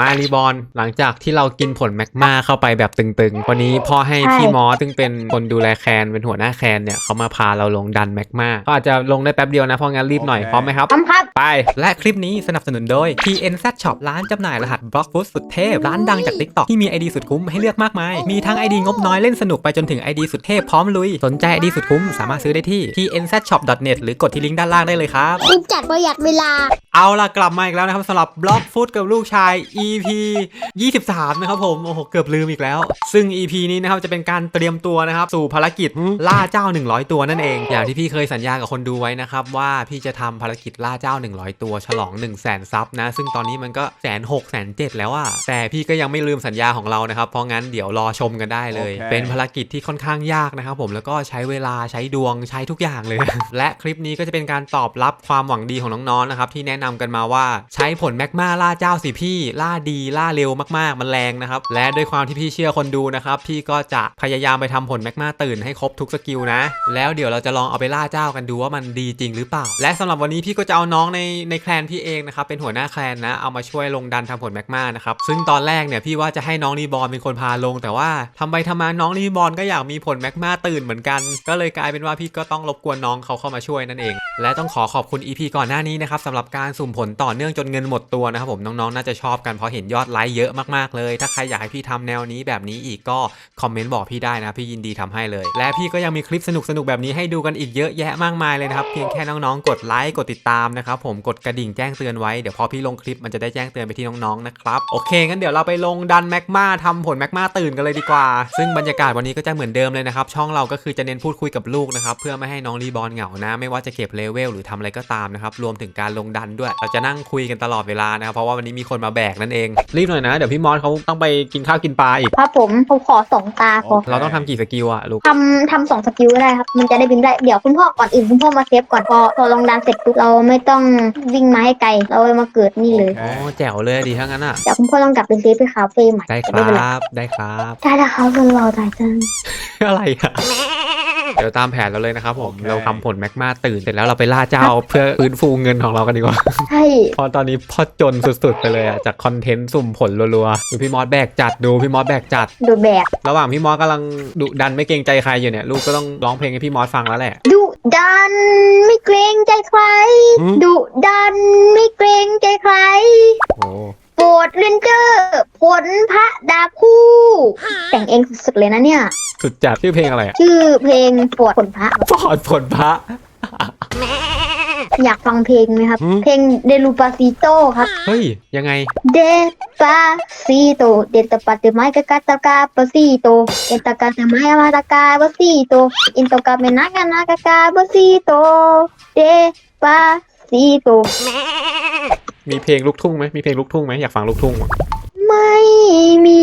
มารีบอลหลังจากที่เรากินผลแมกมาเข้าไปแบบตึงๆ วันนี้พ่อให้ใช่พี่มอสซึ่งเป็นคนดูแลแคนเป็นหัวหน้าแคนเนี่ยเขามาพาเราลงดันแมกมาก็อาจจะลงได้แป๊บเดียวนะเพราะงั้นรีบหน่อยโอเคพร้อมไหมครับพร้อมครับไปและคลิปนี้สนับสนุนโดย TNZ Shop ร้านจำหน่ายรหัสบล็อกฟุตสุดเทพ ร้านดังจาก TikTok ที่มี ID สุดคุ้มให้เลือกมากมาย มีทั้ง ID งบน้อยเล่นสนุกไปจนถึง ID สุดเทพพร้อมลุยสนใจ ID สุดคุ้มสามารถซื้อได้ที่ tnzshop.net หรือกดที่ลิงก์ด้านล่างได้เลยครับรีบจัดประหยัดเวลา เอาล่ะกลับมาอีกแล้วนะครับสำหรับบล็อกฟุตกับลูกชาย EP 23 นะครับผม โอ้โห เกือบลืมอีกแล้ว ซึ่ง EP นี้นะครับจะเป็นการเตรียมตัวนะครับ สู่ภารกิจล่าเจ้า 100 ตัวนั่นเอง อย่างที่พี่เคยสัญญากับคนดูไว้นะครับ ว่าพี่จะทำภารกิจล่าเจ้า 100 ตัวฉลอง 1 0 0 0 0แสนซับนะ ซึ่งตอนนี้มันก็แสนหกแสนเจ็ดแล้วอะแต่พี่ก็ยังไม่ลืมสัญญาของเรานะครับ เพราะงั้นเดี๋ยวรอชมกันได้เลยโอเคเป็นภารกิจที่ค่อนข้างยากนะครับผมแล้วก็ใช้เวลาใช้ดวงใช้ทุกอย่างเลย และคลิปนี้ก็จะเป็นการตอบรับความหวังดีของน้องๆนะครับที่แนะนำกันมาว่าใช้ผลแมกมาล่าเจ้าสิพี่ล่าดีล่าเร็วมากๆ มันแรงนะครับ และด้วยความที่พี่เชื่อคนดูนะครับ พี่ก็จะพยายามไปทำผลแมกมาตื่นให้ครบทุกสกิลนะ แล้วเดี๋ยวเราจะลองเอาไปล่าเจ้ากันดูว่ามันดีจริงหรือเปล่า และสำหรับวันนี้พี่ก็จะเอาน้องในในแคลนพี่เองนะครับ เป็นหัวหน้าแคลนนะ เอามาช่วยลงดันทำผลแมกมานะครับ ซึ่งตอนแรกเนี่ยพี่ว่าจะให้น้องรีบอลเป็นคนพาลง แต่ว่าทำไปทำมาน้องรีบอลก็อยากมีผลแมกมาตื่นเหมือนกัน ก็เลยกลายเป็นว่าพี่ก็ต้องรบกวนน้องเขาเข้ามาช่วยนั่นเอง และต้องขอขอบคุณ EP ก่อนหน้านี้นะครับสำหรับการสุ่มผลต่อเนื่องจนเงินหมดตัวนะครับผมน้องๆน่าจะชอบกันเพราะเห็นยอดไลค์เยอะมากๆเลย ถ้าใครอยากให้พี่ทำแนวนี้แบบนี้อีกก็คอมเมนต์บอกพี่ได้นะพี่ยินดีทำให้เลย และพี่ก็ยังมีคลิปสนุกๆแบบนี้ให้ดูกันอีกเยอะแยะมากมายเลยนะครับเพียงแค่น้องๆ กดไลค์กดติดตามนะครับผมกดกระดิ่งแจ้งเตือนไว้เดี๋ยวพอพี่ลงคลิปมันจะได้แจ้งเตือนไปที่น้องๆนะครับโอเคงั้นเดี๋ยวเราไปลงดันแมกมาทำผลแมกมาตื่นกันเลยดีกว่า ซึ่งบรรยากาศวันนี้ก็จะเหมือนเดิมเลยนะครับช่องเราก็คือจะเน้นพูดคุยกับลูกนะครับเพื่อไม่ให้น้องรีบอลเหงานะ ไม่ว่าจะเก็บเลเวลหรือทำอะไรก็ตามนะครับรวมถึงการลงดันด้วย เราจะนั่งคุยกันตลอดเวลานะครับเพราะว่าวันนี้มีคนมาแบกนั่นเอง รีบหน่อยนะ เดี๋ยวพี่มอสเขาต้องไปกินข้าวกินปลาอีก ครับผมผมขอสองตาพอเราต้องทำกี่สกิลอะลูก ทำทำสองสกิลก็ได้ครับ มันจะได้บินได้ เดี๋ยวคุณพ่อก่อนอื่นคุณพ่อมาเซฟก่อนพอพอลงดันเสร็จปุ๊บเราไม่ต้องวิ่งมาให้ไกล เรามาเกิดนี่เลยอ๋อแจ๋วเลยดีทั้งนั้นอะเดี๋ยวคุณพ่อต้องกลับไปเซฟที่คาเฟ่ใหม่ได้คจะม่เป็นไรรับ ได้ครับ ได้แล้วครับคุณรอได้จัง อะไรอะ เดี๋ยวตามแผนเราเลยนะครับผมโอเคเราทำผลแมกมาตื่นเสร็จแล้วเราไปล่าเจ้าเพื่อฟื้นฟูเงินของเรากันดีกว่า ใช่ เพอตอนนี้พ่อจนสุดๆไปเลยอะจากคอนเทนต์สุ่มผลรัวๆดูพี่มอสแบกจัดดูพี่มอสแบกจัด ดูแบกระหว่างพี่มอสกำลังดุดันไม่เกรงใจใครอยู่เนี่ยลูกก็ต้องร้องเพลงให้พี่มอสฟังแล้วแหละ ดุดันไม่เกรงใจใครหืมดุดันไม่เกรงใจใคร โอ้โปร ดเรนเจอร์ผลพระดาบคู่ แต่งเองสุดๆเลยนะเนี่ย สุดจัดชื่อเพลงอะไรอะชื่อเพลงปวดผลพระ ปอดผลพระ อยากฟังเพลงไหมครับ หืม เพลงเดลูปาซิโตครับ เฮ้ย ยังไง เดปาซิโต เดตปาเตไมกากาตากาปาซิโตเดตากาเตไมอามาตากาปาซิโตอินโตกาเมนากานากากาปาซิโต เดปาซิโต มีเพลงลูกทุ่งไหมมีเพลงลูกทุ่งไหมอยากฟังลูกทุ่งอะไม่มี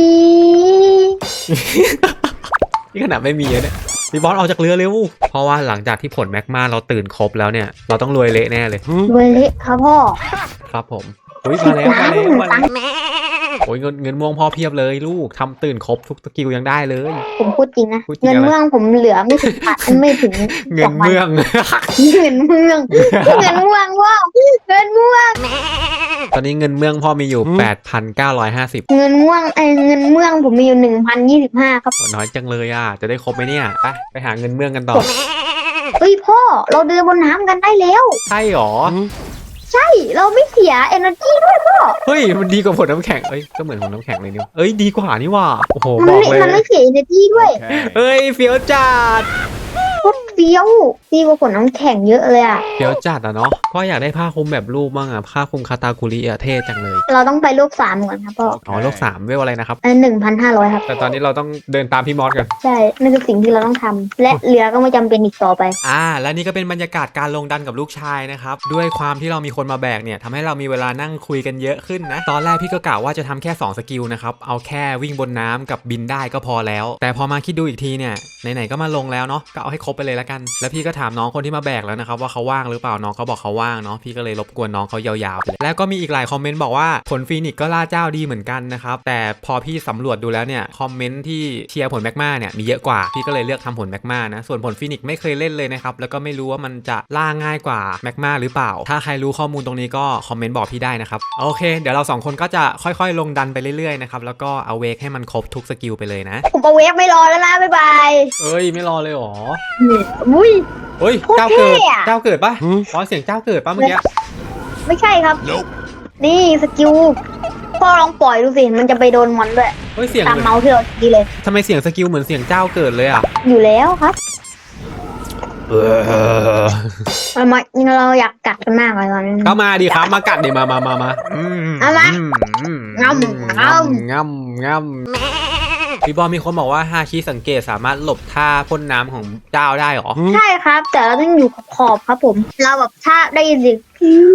นี่ขนาดไม่มีอะเนี่ยพี่บอสออกจากเรือเร็ว เพราะว่าหลังจากที่ผลแมกมาเราตื่นครบแล้วเนี่ย เราต้องรวยเละแน่เลย รวยเละครับพ่อ ครับผม อุ้ยมาแล้วมาล้านแล้วมาตัแล้วงค์ โอ้ยเงินเงินม่วงพ่อเพียบเลยลูกทำตื่นครบทุกสกิลยังได้เลย ผมพูดจริงนะ พูดจริงเงินอะไร เมืองผมเหลือไม่ถึงพันไม่ถึงเงิสนองวันเมือง เงินเมือง เงินเมืองว้าวเงินเมืองตอนนี้เงินเมืองพ่อมีอยู่ 8,950เงินม่วงไอ้เงินเมืองผมมีอยู่หนึ่งพันยี่สิบห้าครับโอ้น้อยจังเลยอะ จะได้ครบไหมเนี่ย ไปไปหาเงินเมืองกันต่อ เฮ้ยพ่อเราเดินบนน้ำกันได้แล้ว ใช่หรอ ใช่เราไม่เสีย energy ด้วยพ่อเฮ้ยมันดีกว่าผลน้ำแข็งเอ้ยก็เหมือนผลน้ำแข็งเลยนี่เอ้ยดีกว่านี่ว่าโอ้โหมันบอกไม่เลยมันไม่เสีย energy ด้วย Okay. เอ้ยเฟี้ยวจัด โคตรเฟี้ยวดีกว่าผลน้ำแข็งเยอะเลยอะเฟี้ยวจัดอะเนาะพ่ออยากได้ผ้าคลุมแบบรูปบ้างอะผ้าคลุมคาตาคุริอะเท่จังเลยเราต้องไปโลกสามก่อนครับพ่ออ๋อโลกสามเวลอะไรนะครับอันหนึ่งพันห้าร้อยครับ แต่ตอนนี้เราต้องเดินตามพี่มอสกัน ใช่ นั่นคือสิ่งที่เราต้องทำ และเรือก็ไม่จำเป็นอีกต่อไป อ่า และนี่ก็เป็นบรรยากาศการลงดันกับลูกชายนะครับ ด้วยความที่เรามีคนมาแบกเนี่ยทำให้เรามีเวลานั่งคุยกันเยอะขึ้นนะ ตอนแรกพี่ก็กะว่าจะทำแค่ 2 สกิลนะครับ เอาแค่วิ่งบนน้ำกับบินได้ก็พอแล้ว แต่พอมาคิดดูอีกทีเนี่ยไหนๆก็มาลงแล้วเนาะก็เอาให้ครบไปเลยละกันกัน แล้วพี่ก็ถามน้องคนที่มาแบกแล้วนะครับว่าเขาว่างหรือเปล่าน้องเขาบอกเขาว่างเนาะพี่ก็เลยรบกวนน้องเขายาวๆไปเลยแล้วก็มีอีกหลายคอมเมนต์บอกว่าผลฟีนิกซ์ก็ล่าเจ้าดีเหมือนกันนะครับแต่พอพี่สำรวจดูแล้วเนี่ยคอมเมนต์ที่เชียร์ผลแมกมาเนี่ยมีเยอะกว่าพี่ก็เลยเลือกทำผลแมกมานะส่วนผลฟีนิกซ์ไม่เคยเล่นเลยนะครับแล้วก็ไม่รู้ว่ามันจะล่าง่ายกว่าแมกมาหรือเปล่า ถ้าใครรู้ข้อมูลตรงนี้ก็คอมเมนต์บอกพี่ได้นะครับโอเค เดี๋ยวเราสองคนก็จะค่อยๆ ลงดันไปเรื่อยๆนะครับแล้วก็เอาเวกให้มันครบทุกสกิลไปเลยนะผมเอาเวฟไม่รอแล้วนะบ๊ายบายเอ้ยไม่รอเลยเหรออุ้ย เฮ้ยโคตรเจ้าเกิดเท่อะเจ้าเกิดปะอ๋อเสียงเจ้าเกิดปะเมื่อกี้ ไม่ใช่ครับ นี่สกิลพ่อลองปล่อยดูสิ มันจะไปโดนมอนด้วยเฮ้ยเสียงตามเหมือนเมาส์ที่เราทีเลยทำไมเสียงสกิลเหมือนเสียงเจ้าเกิดเลยอะ อยู่แล้วครับ เออเรามาเราอยากกัดกันมากเลยตอนนี้ ก็มาดิครับ มากัดดิมามามามาอืมเอามาอืมงำงำ งำงำ พี่บอลมีคนบอกว่าฮาชิสังเกตสามารถหลบท่าพ่นน้ำของเจ้าได้เหรอ ใช่ครับ แต่เราต้องอยู่ขอบๆครับผม เราแบบถ้าได้ยินเสียงพิ้ว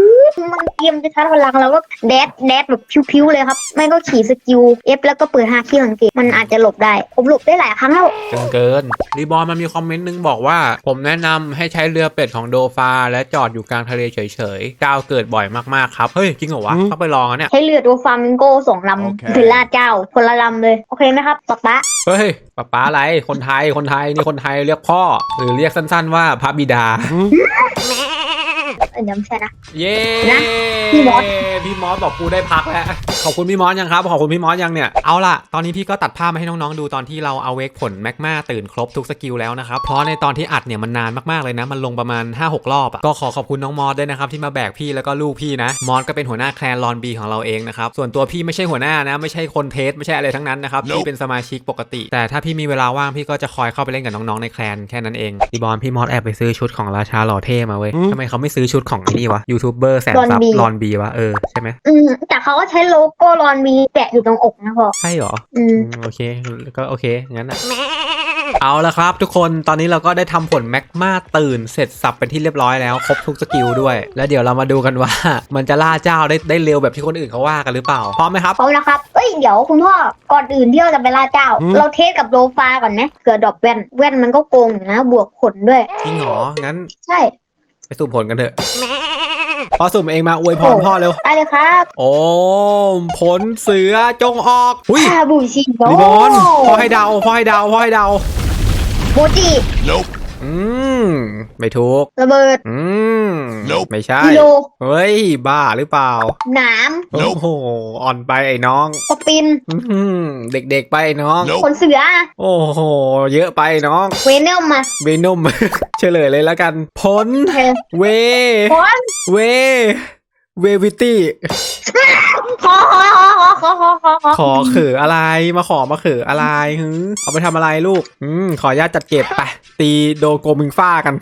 มันเตรียมจะชาร์จพลังเราก็แดดแดดแบบพิ้วๆเลยครับ ไม่ก็ขี่สกิลเอฟแล้วก็เปิดฮาคิสังเกตมันอาจจะหลบได้ ผมหลบได้หลายครั้งแล้วเกินเกินรีบอลมันมีคอมเมนต์นึงบอกว่า ผมแนะนำให้ใช้เรือเป็ดของโดฟา และจอดอยู่กลางทะเลเฉยๆเจ้าเกิดบ่อยมากๆครับ เฮ้ยจริงเหรอวะต้องไปลองอะเนี่ย ใช้เรือตัวฟามิงโก้สองลโอเคำเป็นล่าเจ้าคนละลำเลย โอเคไหมครับป๊าป๊าเฮ้ยป้าป้าอะไรคนไทยคนไทยนี่คนไทยเรียกพ่อ หรือเรียกสั้นๆว่าพระบิดา เออเดี๋ยวไม่ใช่นะ เย้นะพี่มอส พี่มอสบอกกูได้พักแล้ว ขอบคุณพี่มอสยังครับ ขอบคุณพี่มอสยังเนี่ย เอาล่ะ ตอนนี้พี่ก็ตัดภาพมาให้น้องๆ ดูตอนที่เราเอาเวกผลแมกมาตื่นครบทุกสกิลแล้วนะครับ เพราะในตอนที่อัดเนี่ยมันนานมากๆเลยนะ มันลงประมาณ 5-6 รอบอะก็ขอขอบคุณน้องมอสด้วยนะครับที่มาแบกพี่แล้วก็ลูกพี่นะ มอสก็เป็นหัวหน้าแคลนลอนบีของเราเองนะครับ ส่วนตัวพี่ไม่ใช่หัวหน้านะ ไม่ใช่คนเทสไม่ใช่อะไรทั้งนั้นนะครับ พี่เป็นสมาชิกปกติ แต่ถ้าพี่มีเวลาว่างพี่ก็จะคอยเข้าไปเล่นกับน้องๆในแคลนแค่นั้นเองพี่บอลพี่มอสแอบไปซื้อชุดของราชาหล่อเท่มาเว้ยทำไมเขาไม่ซื้อชุดของไอ้นี่วะยูทูบเบอร์แสนซับ Ron B ลอนบีวะเออใช่ไหมอืมแต่เขาก็ใช้โลโก้รอนมีแปะอยู่ตรงอกนะพ่อใช่เหรอ อืม อืมโอเคก็โอเคงั้นอะเอาละครับ ทุกคนตอนนี้เราก็ได้ทำผลแมกมาตื่นเสร็จสับเป็นที่เรียบร้อยแล้วครบทุกสกิลด้วย แล้วเดี๋ยวเรามาดูกันว่า มันจะล่าเจ้าได้ได้เร็วแบบที่คนอื่นเขาว่ากันหรือเปล่าพร้อมไหมครับ พร้อมนะครับ เอ้ย เดี๋ยวคุณพ่อ ก่อนอื่นที่เราจะไปล่าเจ้าเราเทสกับโลฟาก่อนไหมเผื่อดรอปแว่น แว่นมันก็โกงอยู่นะ บวกผลด้วย จริงเหรองั้นใช่ ไปสุ่มผลกันเถอะพอสุ่มเองมาอวยพรพ่อเร็วได้เลยครับ โอ้ผลเสือจงออกหุยคาบูชิโนรีบอลพ่อให้เดาพ่อให้เดาพ่อให้เดา โมจิ Nope. อืม ไม่ถูก ระเบิด อืม Nope ไม่ใช่ กิโลเฮ้ย บ้าหรือเปล่า หนาม โอ้โห อ่อนไปไอ้น้อง สปิน อื้อหือเด็กๆไปไอ้น้อง Nope ขนเสือโอ้โห เยอะไปน้องเวเนลมาเวนมเฉลยเลยแล้วกัน ผล เธอเว ขนเว เววิตี้ขอขอขอขอขอขอขอขอขอเขืออะไร มาขอมาเขืออะไรฮึเอาไปทำอะไรลูก อืม ขออนุญาตจัดเก็บไป ตีโดโกมิงฟ้ากัน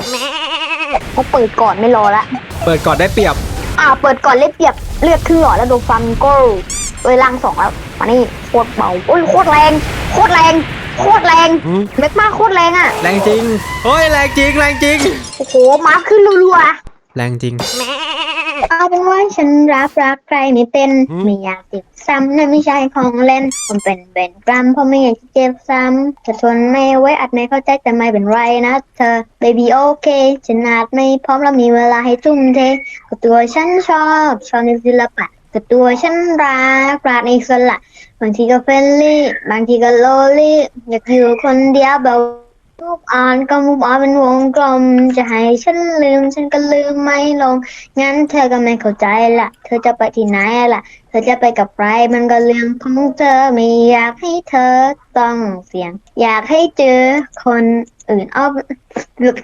เขาเปิดก่อนไม่รอละเปิดก่อนได้เปรียบ อ่าเปิดก่อนเลือดเปรียบเลือดครึ่งหลอดแล้วโดนฟามิงโก้เอ้ยลังสองแล้วมานี่โคตรเบาโอ้ยโคตรแรงโคตรแรงโคตรแรงหืมเม็กมากโคตรแรงอะแรงจริง เฮ้ย แรงจริง แรงจริง โอ้โหมาขึ้นรัว แรงจริงๆเอาเป็นว่าฉันรับรักใครไม่เป็นหืม ไม่อยากติดซ้ำนั่นไม่ใช่ของเล่น ผมเป็นเบนกรัมเพราะไม่อยากจะเจ็บซ้ำจะทนไม่ไหวอาจไม่เข้าใจแต่ไม่เป็นไรนะเธอ baby โอเค ฉันอาจไม่พร้อมแล้วมีเวลาให้ทุ่มเทก็ตัวฉันชอบชอบในศิลปะก็ตัวฉันรักรักในอิสระ บางทีก็เฟรนลี่ บางทีก็โลลี่ อยากอยู่คนเดียวแบบ มุกออนก็มุกออนเป็นวงกลม จะให้ฉันลืม ฉันก็ลืมไม่ลง งั้นเธอก็ไม่เข้าใจละเธอจะไปที่ไหนล่ะ เธอจะไปกับใครมันก็เรื่องของเธอไม่อยากให้เธอต้องเสี่ยง อยากให้เจอคนอื่นอ้อ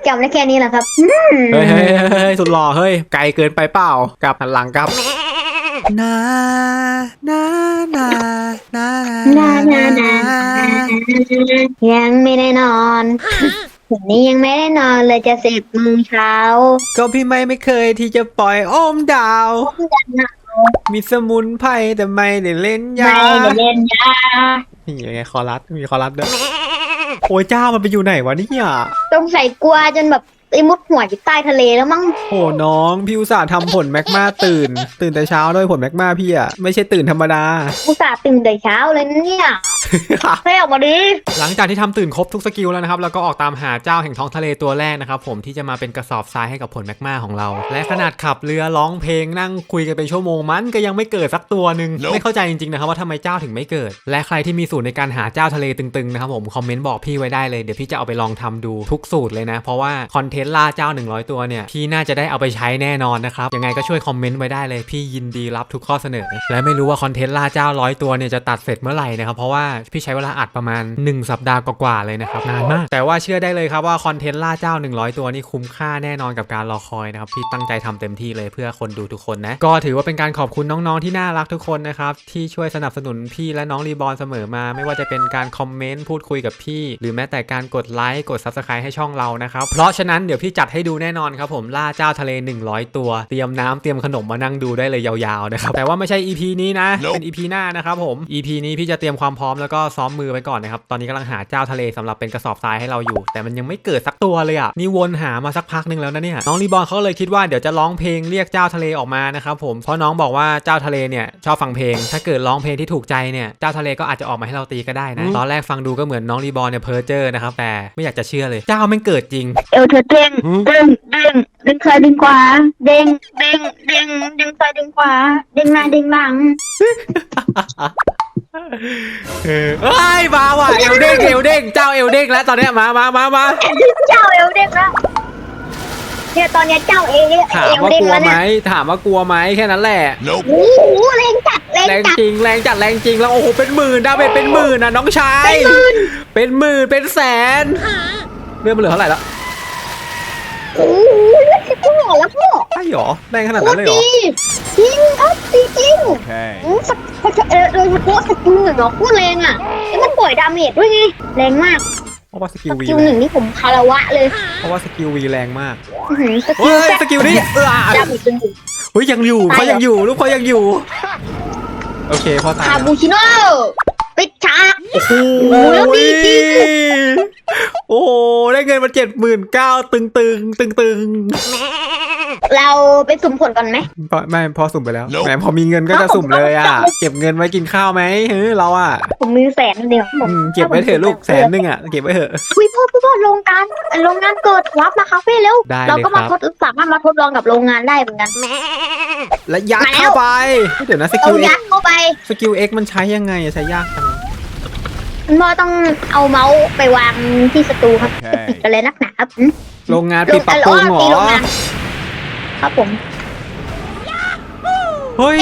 จำได้แค่นี้แหละครับเฮ้ยเฮ้ยเฮ้ยเฮ้ยสุดหล่อเฮ้ยไกลเกินไปเปล่ากลับหันหลังกลับ นานานานานานานายังไม่ได้นอนวันนี้ยังไม่ได้นอนเลยจะสิบโมงเช้า ก็พี่ไม่ไม่เคยที่จะปล่อยโอมดาว มีสมุนไพรแต่ไม่ได้เล่นยาไม่ได้เล่นยานี่ยังไงคอรัสมีคอรัสด้วยโอ้ยเจ้ามันไปอยู่ไหนวะเนี่ยต้องใส่กลัวจนแบบ ไอ้มุดหัวอยู่ใต้ทะเลแล้วมั้งโอ้น้อง พี่อุตส่าห์ทำผลแมกมาตื่น ตื่นแต่เช้าด้วยผลแมกมาพี่อะไม่ใช่ตื่นธรรมดา อุตส่าห์ตื่นแต่เช้าเลยนะเนี่ยให้ออกมาดิหลังจากที่ทำตื่นครบทุกสกิลแล้วนะครับแล้วก็ออกตามหาเจ้าแห่งท้องทะเลตัวแรกนะครับผมที่จะมาเป็นกระสอบทรายให้กับผลแมกมาของเรา และขนาดขับเรือร้องเพลงนั่งคุยกันเป็นชั่วโมงมันก็ยังไม่เกิดสักตัวหนึ่งไม่เข้าใจจริงๆนะครับว่าทำไมเจ้าถึงไม่เกิด และใครที่มีสูตรในการหาเจ้าทะเลตึงๆนะครับผมคอมเมนต์บอกพี่ไว้ได้เลยเดี๋ยวพี่จะเอาไปลองทำดูทุกสูตรเลยนะ เพราะว่าคอนเทนต์ล่าเจ้า 100 ตัวเนี่ย พี่น่าจะได้เอาไปใช้แน่นอนนะครับ ยังไงก็ช่วยคอมเมนต์ไว้ได้เลยพี่ยินดีรับทุกข้อเสนอ และไม่รู้ว่าคอนเทนต์ล่าเจ้าร้อยตัวเนี่ยจะตัดเสร็จเมื่อไหร่นะครับ เพราะว่าพี่ใช้เวลาอัดประมาณ 1 สัปดาห์กว่าๆเลยนะครับนานมาก แต่ว่าเชื่อได้เลยครับว่าคอนเทนต์ล่าเจ้า 100 ตัวนี่คุ้มค่าแน่นอนกับการรอคอยนะครับพี่ตั้งใจทำเต็มที่เลยเพื่อคนดูทุกคนนะก็ถือว่าเป็นการขอบคุณน้องๆที่น่ารักทุกคนนะครับที่ช่วยสนับสนุนพี่และน้องรีบอลเสมอมา ไม่ว่าจะเป็นการคอมเมนต์พูดคุยกับพี่ หรือแม้แต่การกดไลค์กด Subscribe ให้ช่องเรานะครับเพราะฉะนั้นเดี๋ยวพี่จัดให้ดูแน่นอนครับผมล่าเจ้าทะเล 100 ตัว เตรียมน้ำเตรียมขนมมานั่งดูได้เลยยาวๆนะครับแต่ว่าไม่ใช่ EP นี้นะ เป็น EP หน้านะครับผม EP นี้พี่จะเตรียมความพร้อมแล้วก็ซ้อมมือไปก่อนนะครับตอนนี้กำลังหาเจ้าทะเลสำหรับเป็นกระสอบทรายให้เราอยู่ แต่มันยังไม่เกิดสักตัวเลยอะนี่วนหามาสักพักหนึงแล้วนะเนี่ยน้องรีบอลเขาเลยคิดว่าเดี๋ยวจะร้องเพลงเรียกเจ้าทะเลออกมานะครับผมเพราะน้องบอกว่าเจ้าทะเลเนี่ยชอบฟังเพลง ถ้าเกิดร้องเพลงที่ถูกใจเนี่ยเจ้าทะเลก็อาจจะออกมาให้เราตีก็ได้นะตอนแรกฟังดูก็เหมือนน้องรีบอลเนี่ยเพอเจอร์นะครับแต่ไม่อยากจะเชื่อเลยเจ้ามันเกิดจริงเอวเธอเด้งเด้งเด้งเด้งซ้ายเด้งขวา เด้งเด้งเด้งเด้งซ้ายเด้งขวา เด้งหน้าเด้งหลัง เออเอ้ยมาว่ะเอลเด้งเอลเด้งเจ้าเอลเด้งแล้วตอนเนี้ยมามามามาเจ้าเอวเด้งแล้วเนี่ยตอนเนี้ยเจ้าเอวถามเอวว่าเด้งกลัวแล้วไหมเนี่ยถามว่ากลัวไหมแค่นั้นแหละโอ้โหแรงจัดแรงแรงจัด จริงแรงจัดแรงจริงแล้วโอ้โหเป็นหมื่นดาเมจเป็นหมื่นนะน้องชายเป็นหมื่นเป็นแสนเรื่องมันเหลือเท่าไหร่แล้ว โอ้โหพ่อแล้วพ่อใช่หรอแรงขนาดโคนั้ตนรเลยเหรอดีจริงครับจริงจริง Okay. อืมสักสักเออโดยเฉพาะสกิลหนึ่งเนาะโคตรแรงอะแล้วมันปล่อยดาเมจด้วยไงแรงมากเพราะว่าสกิสลวีกิลหนึ่งนี่ผมคารวะเลย เพราะว่าสกิลวีแรงมากอื้อหือสกิเฮ้ลยสกิลนี้เออดาเมจจนถึงเฮ้ยยังอยู่ตายเขาเหรอยังอยู่ลูกเขายังอยู่ โอเคพอตายคาแล้วบูชิโน่ ปิดฉากโอ้โหแล้วดีจริงโอ้โหได้เงินมาเจ็ดหมื่นเก้าตึงตึงตึงตึง เราไปสุ่มผลก่อนไหม พอไม่พอสุ่มไปแล้ว Nope แหมพอมีเงินก็จะสุ่มเลยอะ เก็บเงินไว้กินข้าวไหมเฮ้ยเราอะผมมีแสนเดียวผมอืมเก็บไว้เถอะลูกแสนหนึงอะเก็บไว้เถอะ คุยพ่อพ่อพ่อโรงงานโรงงานเกิดรับมาคาเฟ่เร็วได้เลยเราก็มาครับ ทดสามารถมาทดลองกับโรงงานได้เหมือนกันและยัดมาแล้วเข้าไปเดี๋ยวนะสเอากิลเอ็ยักดเข้าไปสกิลเอ็กมันใช้ยังไงอะใช้ยากจังพ่อต้องเอาเมาส์ไปวางที่ศัตรูครับโอเคจะปิดกันเลยนักหนาครับอืมโรงงานปิดปรับปรุงเหรอตีโรงงาน ครับผม เฮ้ย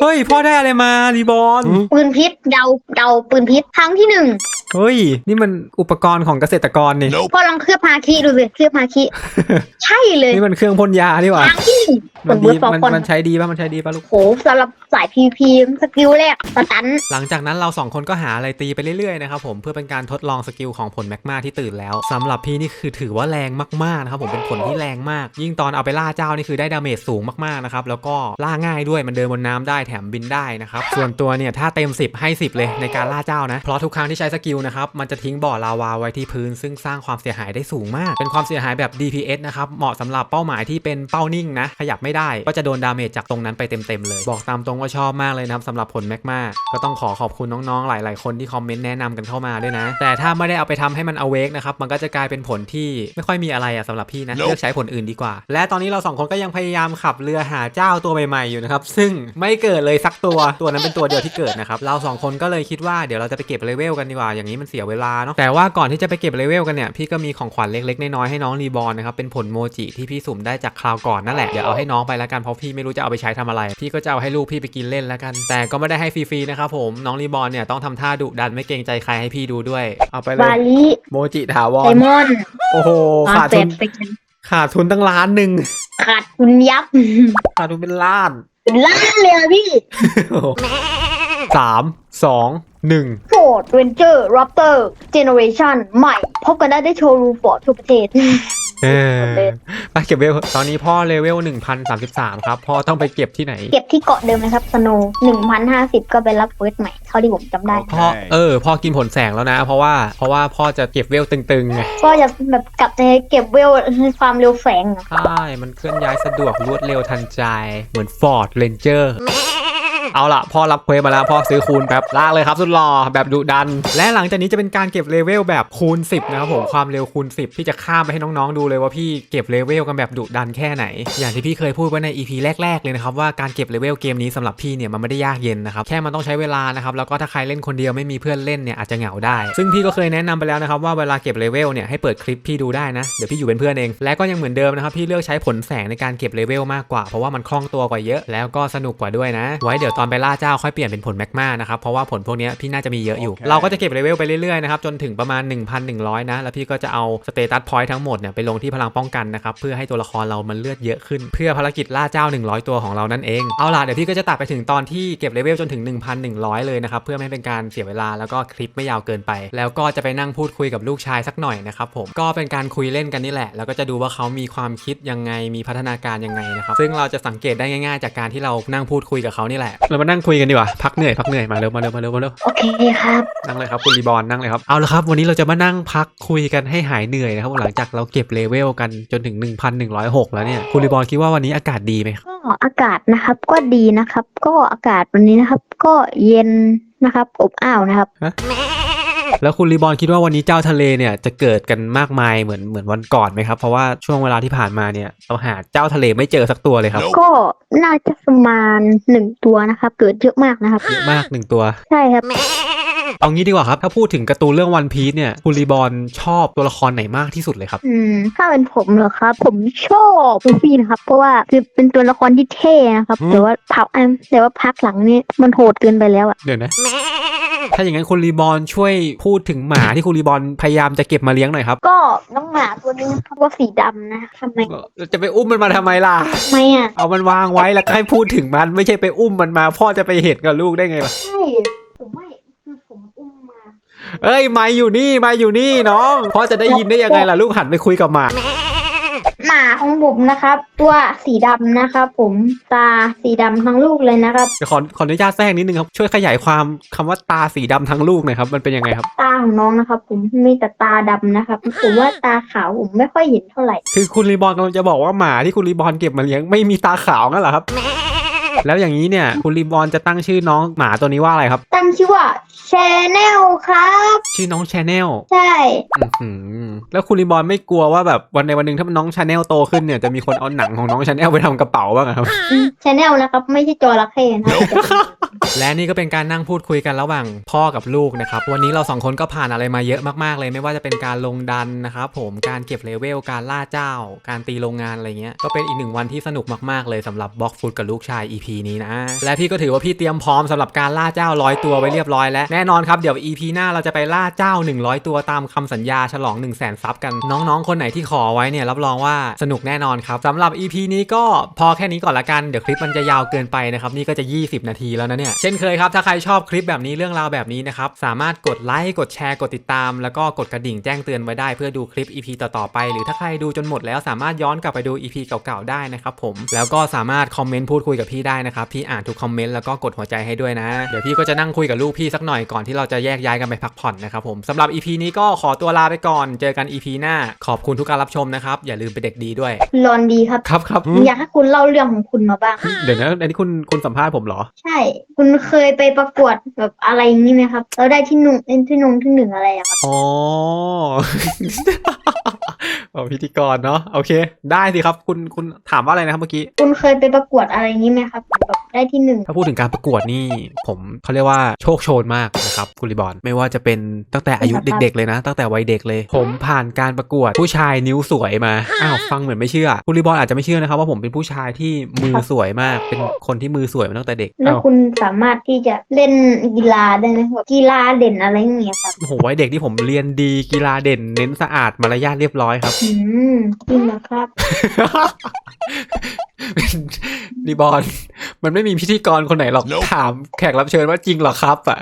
เฮ้ย พ่อได้อะไรมารีบอล ปืนพิษเดาเดาปืนพิษครั้งที่หนึ่ง เฮ้ย นี่มันอุปกรณ์ของเกษตรกรนี่ Nope. พ่อลองเคลือบฮาคิดูสิเคลือบฮาคิใช่เลยนี่มันเครื่องพ่นยาดีกว่าครั้งที่หนึ่งผมันลดีเบิร์ดฟอร์มันคอนมันใช้ดีป่ะมันใช้ดีป่ะลูกโหสำหรับสาย PVP สกิลแรกสตัน หลังจากนั้นเราสองคนก็หาอะไรตีไปเรื่อยๆนะครับผมเพื่อเป็นการทดลองสกิลของผลแมกมาที่ตื่นแล้วสำหรับพี่นี่คือถือว่าแรงมากๆนะครับผมเป็นผลที่แรงมาก ยิ่งตอนเอาไปล่าเจ้านี่คือได้ดาเมจสูงมากๆนะครับแล้วก็ล่าง่ายด้วยมันเดินบนน้ำได้แถมบินได้นะครับส่วนตัวเนี่ยถ้าเต็ม 10 ให้ 10 เลยในการล่าเจ้านะเพราะทุกครั้งที่ใช้สกิลนะครับมันจะทิ้งบ่อลาวาไว้ที่พื้น ซึ่งสร้างความเสียหายได้สูงมาก เป็นความเสียหายแบบ DPS นะครับเหมาะสำหรับเป้าหมายที่เป็นเป้านิ่งนะขยับไม่ได้ก็จะโดนดาเมจจากตรงนั้นไปเต็มๆเลย บอกตามตรงว่าชอบมากเลยนะครับสำหรับผลแมกมาก็ต้องขอขอบคุณน้องๆหลาย ๆ คนที่คอมเมนต์แนะนำกันเข้ามาด้วยนะ แต่ถ้าไม่ได้เอาไปทำให้มันเอาเวกนะครับมันก็จะกลายเป็นผลที่ไม่ค่อยมีอะไรอะสำหรับพี่นะ Nope เลือกใช้ผลอื่นดีกว่า และตอนนี้เราสองคนก็ยังพยายามขับเรือหาเจ้าตัวใหม่ๆอยู่นะครับซึ่งไม่เกิดเลยสักตัวตัวนั้นเป็นตัวเดียวที่เกิดนะครับเราสองคนก็เลยคิดว่าเดี๋ยวเราจะไปเก็บเลเวลกันดีกว่าอย่างนี้มันเสียเวลาเนาะแต่ว่าก่อนที่จะไปเก็บเลเวลกันเนี่ยพี่ก็มีของขวัญเล็กๆน้อยๆให้น้องรีบอลนะครับเป็นผลโมจิที่พี่สุ่มได้จากคราวก่อนนั่นแหละเดี๋ยวเอาให้น้องไปแล้วกันเพราะพี่ไม่รู้จะเอาไปใช้ทำอะไร พี่ก็จะเอาให้ลูกพี่ไปกินเล่นแล้วกัน แต่ก็ไม่ได้ให้ฟรีๆนะครับผมน้องรีบอลเนี่ยต้องทำท่าดุดันไม่เกรงใจใครให้พี่ดูด้วย เอาไปเลบายลีโมจิถาวไดรมอนด์โอ้โหขาดเป็ทุดนเป็นขาดทุนตั้งล้านหนึ่งขาดทุนยับขาดทุนเป็นล้านเป็นล้านเลยอะพี่สามสอง หนึ่งโฟร์ดเวนเจอร์รับเตอร์เจเนอเรชันใหม่ พบกันได้ที่โชว์รูมฟอร์ดทั่วประเทศ เออหมดเลยไปเก็บเวล ตอนนี้พ่อเลเวล1033ครับ พ่อต้องไปเก็บที่ไหน เก็บที่เกาะเดิมนะครับสโนหนึ่งพันห้าสิบก็ไปรับเฟิร์สใหม่เท่าที่ผมจำได้ พ่อ เออ พ่อกินผลแสงแล้วนะ เพราะว่า เพราะว่าพ่อจะเก็บเวลตึงๆไง ก็จะแบบกลับจะเก็บเวลความเร็วแฝงอะใช่ มันเคลื่อนย้ายสะดวกรวดเร็วทันใจ เหมือน Ford Ranger เอ เอาล่ะพ่อรับเควสมาแล้วพ่อซื้อคูณแป๊บลากเลยครับสุดหล่อแบบดุดัน และหลังจากนี้จะเป็นการเก็บเลเวลแบบคูณ 10 นะครับผมความเร็วคูณ 10ที่จะข้ามไปให้น้องๆดูเลยว่าพี่เก็บเลเวลกันแบบดุดันแค่ไหน อย่างที่พี่เคยพูดไว้ใน EP แรก ๆ เลยนะครับว่าการเก็บเลเวลเกมนี้สำหรับพี่เนี่ยมันไม่ได้ยากเย็นนะครับแค่มันต้องใช้เวลานะครับแล้วก็ถ้าใครเล่นคนเดียวไม่มีเพื่อนเล่นเนี่ยอาจจะเหงาได้ ซึ่งพี่ก็เคยแนะนำไปแล้วนะครับว่าเวลาเก็บเลเวลเนี่ยให้เปิดคลิปพี่ดูได้นะเดี๋ยวพี่อยู่เป็นเพื่อนเอง และก็ยังเหมือนเดิมนะครับพี่เลือกใช้ผลแสงในการเก็บเลเวลมากกว่าเพราะว่ามันคล่องตัวกว่าเยอะแล้วก็สนุกกว่าด้วยนะ ไว้เดี๋ยวตอนไปล่าเจ้าค่อยเปลี่ยนเป็นผลแมกมานะครับเพราะว่าผลพวกเนี้ยพี่น่าจะมีเยอะอยู่โอเคเราก็จะเก็บเลเวลไปเรื่อยๆนะครับจนถึงประมาณ 1,100 นะ แล้วพี่ก็จะเอาสเตตัสพอยต์ทั้งหมดเนี่ยไปลงที่พลังป้องกันนะครับเพื่อให้ตัวละครเรามันเลือดเยอะขึ้น เพื่อภารกิจล่าเจ้า 100 ตัวของเรานั่นเองเอาล่ะเดี๋ยวพี่ก็จะตัดไปถึงตอนที่เก็บเลเวลจนถึง 1,100 เลยนะครับเพื่อไม่ให้เป็นการเสียเวลาแล้วก็คลิปไม่ยาวเกินไป แล้วก็จะไปนั่งพูดคุยกับลูกชายสักหน่อยนะครับผมก็เป็นการคุยเล่นกันนี่แหละ แล้วก็จะดูว่าเขามีความคิดยังไงมีพัฒนาการยังไงนะครับซึ่งเราจะสังเกตได้ง่าย ๆ จากการที่เรานั่งพูดคุยกับเขานี่แหละเรามานั่งคุยกันดีกว่าพักเหนื่อยพักเหนื่อยมาเร็วมาเร็วมาเร็วมาเร็วโอเคครับนั่งเลยครับคุณรีบอลนั่งเลยครับเอาละครับวันนี้เราจะมานั่งพักคุยกันให้หายเหนื่อยนะครับหลังจากเราเก็บเลเวลกันจนถึง 1,106 แล้วเนี่ยคุณรีบอลคิดว่าวันนี้อากาศดีไหมครับก็อากาศนะครับก็ดีนะครับ ก็อากาศวันนี้นะครับ ก็เย็นนะครับอบอ้าวนะครับ แล้วคุณรีบอลคิดว่าวันนี้เจ้าทะเลเนี่ยจะเกิดกันมากมายเหมือนเหมือนวันก่อนไหมครับ เพราะว่าช่วงเวลาที่ผ่านมาเนี่ยเราหาเจ้าทะเลไม่เจอสักตัวเลยครับ ก็น่าจะประมาณหนึ่งตัวนะครับเกิดเยอะมากนะครับเยอะมากหนึ่งตัว ใช่ครับ เอางี้ดีกว่าครับ ถ้าพูดถึงการ์ตูนเรื่องวันพี e เนี่ยคุณรีบอลชอบตัวละครไหนมากที่สุดเลยครับ อืมถ้าเป็นผมเหรอครับ ผมชอบลูฟี่นะครับ เพราะว่าคือเป็นตัวละครที่เท่นะครับอืมแต่ว่าพักอันแต่ว่าพักหลังนี้มันโหดเกินไปแล้วอะเดี๋ยวนะ ถ้าอย่างนั้นคุณรีบอลช่วยพูดถึงหมาที่คุณรีบอลพยายามจะเก็บมาเลี้ยงหน่อยครับ ก็น้องหมาตัวนี้นะครับก็สีดำนะทำไมจะไปอุ้มมันมาทำไมล่ะ ทำไมอะเอามันวางไว้แล้วก็ให้พูดถึงมันไม่ใช่ไปอุ้มมันมา พ่อจะไปเห็นกับลูกได้ไงล่ะ ใช่ผมไม่คือผมอุ้มมา เอ้ยไม่อยู่นี่ไม่อยู่นี่น้องพ่อจะได้ยินได้ยังไงล่ะลูกหันไปคุยกับหมาหมาของผมนะครับ ตัวสีดำนะครับผมตาสีดำทั้งลูกเลยนะครับ เดี๋ยวขอขออนุญาตแทรกนิดนึงครับช่วยขยายความคำว่าตาสีดำทั้งลูกหน่อยครับมันเป็นยังไงครับ ตาของน้องนะครับ ผมมีแต่ตาดำนะครับผมว่าตาขาวผมไม่ค่อยเห็นเท่าไหร่ คือคุณรีบอลกำลังจะบอกว่าหมาที่คุณรีบอลเก็บมาเลี้ยงไม่มีตาขาวงั้นเหรอครับ แล้วอย่างนี้เนี่ยคุณรีบอลจะตั้งชื่อน้องหมาตัวนี้ว่าอะไรครับ ตั้งชื่อว่าแชแนลครับ ชื่อน้องชาแนลใช่แล้วคุณรีบอลไม่กลัวว่าแบบวันในวันหนึ่งถ้าน้องชาแนลโตขึ้นเนี่ยจะมีคนเอาหนังของน้องชาแนลไปทำกระเป๋าบ้างอะครับชแนลนะครับ ไม่ใช่จระเข้นะครับ และนี่ก็เป็นการนั่งพูดคุยกันระหว่างพ่อกับลูกนะครับ วันนี้เราสองคนก็ผ่านอะไรมาเยอะมากๆเลย ไม่ว่าจะเป็นการลงดันนะครับผมการเก็บเลเวลการล่าเจ้า การตีโรงงานอะไรเงี้ยก็เป็นอีกหนึ่งวันที่สนุกมากๆเลยสำหรับบล็อกฟุตกับลูกชาย EP นี้นะ และพี่ก็ถือว่าพี่เตรียมพร้อมสำหรับการล่าเจ้าร้อยตัวไว้เรียบร้อยแล้วแน่นอนครับเดี๋ยว EP หน้าเราจะไปล่าเจ้า 100 ตัวตามคำสัญญาฉลอง 1 0 0 0 0แสนซับกันน้องๆ คนไหนที่ขอไว้เนี่ยรับรองว่าสนุกแน่นอนครับสำหรับ EP นี้ก็พอแค่นี้ก่อนละกันเดี๋ยวคลิปมันจะยาวเกินไปนะครับนี่ก็จะ 20 นาทีแล้วนะเนี่ยเช่นเคยครับถ้าใครชอบคลิปแบบนี้เรื่องราวแบบนี้นะครับสามารถกดไลค์กดแชร์กดติดตาม แล้วก็กดกระดิ่งแจ้งเตือนไว้ได้เพื่อดูคลิป EP ต่อๆไป หรือถ้าใครดูจนหมดแล้วสามารถย้อนกลับไปดู EP เก่าๆได้นะครับผมแล้วก็สามารถคอมเมนต์พูดคุยกับพี่ได้นะครับพี่อ่านทุกคอมเมนต์แล้วก็กดหัวใจให้ด้วยนะเดี๋ยวพี่ก็จะนั่งคุยกับลูกพี่สักหน่อยก่อนที่เราจะแยกย้ายกันไปพักผ่อนนะครับผมสำหรับ EP นี้ก็ขอตัวลาไปก่อน เจอกัน EP หน้า ขอบคุณทุกการรับชมนะครับ อย่าลืมเป็นเด็กดีด้วย รอนดีครับ ครับครับ อยากให้คุณเล่าเรื่องของคุณมาบ้าง เดี๋ยวนะ อันนี้คุณคุณสัมภาษณ์ผมเหรอ ใช่คุณเคยไปประกวดแบบอะไรอย่างนี้ไหมครับ แล้วได้ที่หนึ่งที่หนึ่งที่หนึ่งอะไรอะครับ อ๋ออ๋อพิธีกรเนาะโอเค ได้สิครับ คุณคุณถามว่าอะไรนะครับเมื่อกี้ คุณเคยไปประกวดอะไรอย่างนี้ไหมครับแบบ ได้ที่หนึ่งถ้าพูดถึงการประกวดนี่ ผมเขาเรียกว่าโชคโชนมากนะครับคุณริบอนไม่ว่าจะเป็นตั้งแต่อายุเด็ก ๆ เลยนะ ตั้งแต่วัยเด็กเลย ผมผ่านการประกวดผู้ชายนิ้วสวยมาอ้าวฟังเหมือนไม่เชื่อคุณริบอนอาจจะไม่เชื่อนะครับว่าผมเป็นผู้ชายที่มือสวยมาก เป็นคนที่มือสวยมาตั้งแต่เด็กแล้วอ้าวคุณสามารถที่จะเล่นกีฬาได้ไหมแบบกีฬาเด่นอะไรอย่างเงี้ยครับโอ้โหวัยเด็กที่ผมเรียนดีกีฬาเด่นเน้นสะอาดมารยาทเรียบร้อยครับอืมจริงเหรอครับ ดีบอลมันไม่มีพิธีกรคนไหนหรอก ถามแขกรับเชิญว่าจริงเหรอครับอะ